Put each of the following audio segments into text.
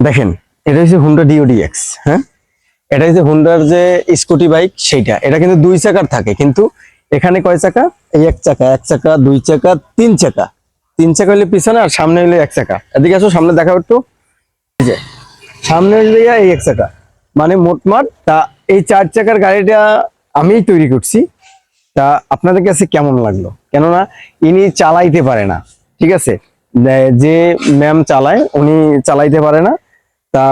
দেখেন, এটা হচ্ছে হুন্ডা ডিওডি এক্স হ্যাঁ? এটা হচ্ছে হুন্ডার যে স্কুটি বাইক সেইটা। এটা কিন্তু দুই চাকার থাকে, কিন্তু এখানে কয় চাকা? এই এক চাকা এক চাকা, দুই চাকা, তিন চাকা। তিন চাকা হলে পিছনে আর সামনে হলে এক চাকা। এদিকে আসো, সামনে দেখা একটু। যে, সামনে হলে এই এক চাকা। মানে মোটমাট তা এই চার চাকার গাড়িটা আমিই তৈরি করছি। তা আপনাদের কাছে কেমন লাগল? কেননা, ইনি চালাইতে পারে না, ঠিক আছে? যে ম্যাম চালায়, উনি চালাইতে পারে না। তা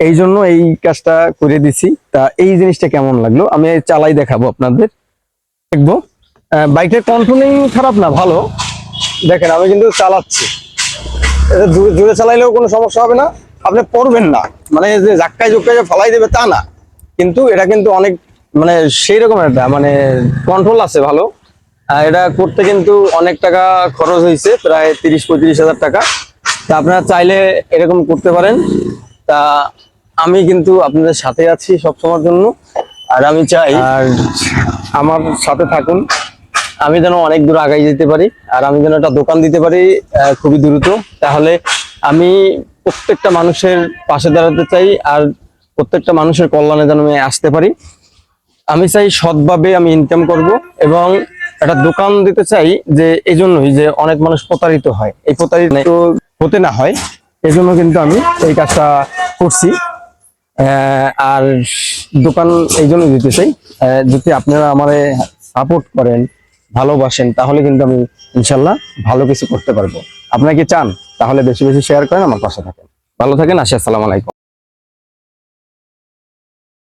এই জন্য এই কাজটা করে দিছি। তা এই জিনিসটা কেমন লাগল? আমি চালাই দেখাবো আপনাদের। দেখব। বাইকের কন্ট্রোলিং খারাপ না, ভালো। দেখেন, আমি কিন্তু চালাচ্ছি। জোরে জোরে চালাইলেও কোনো সমস্যা হবে না। আপনি পড়বেন না। মানে যে জাক্কায় জুক্কায় ফালাই দেবে তা না। কিন্তু এটা কিন্তু অনেক মানে সেই রকম একটা মানে কন্ট্রোল আছে ভালো। এটা করতে কিন্তু অনেক টাকা খরচ হয়েছে প্রায় তিরিশ পঁয়ত্রিশ হাজার টাকা। তা আপনারা চাইলে এরকম করতে পারেন। তা আমি কিন্তু আপনাদের সাথে আছি সবসময়ের জন্য। আর আমি চাই আর আমার সাথে থাকুন। আমি যেন অনেক দূর আগাই যেতে পারি আর আমি যেন একটা দোকান দিতে পারি খুবই দ্রুত। তাহলে আমি প্রত্যেকটা মানুষের পাশে দাঁড়াতে চাই আর প্রত্যেকটা মানুষের কল্যাণে যেন আমি আসতে পারি। আমি চাই সৎভাবে আমি ইনকাম করব এবং একটা দোকান দিতে চাই যে এই জন্যই যে অনেক মানুষ প্রতারিত হয়। এই প্রতারিত হতে না হয় এই জন্য কিন্তু আমি এই কাজটা করছি। আর দোকান এই জন্য দিতে চাই। যদি আপনারা আমার সাপোর্ট করেন, ভালোবাসেন, তাহলে কিন্তু আমি ইনশাল্লাহ ভালো কিছু করতে পারব। আপনারা কি চান? তাহলে বেশি বেশি শেয়ার করেন, আমার পাশে থাকেন। ভালো থাকেন, আসি, আসসালামু আলাইকুম।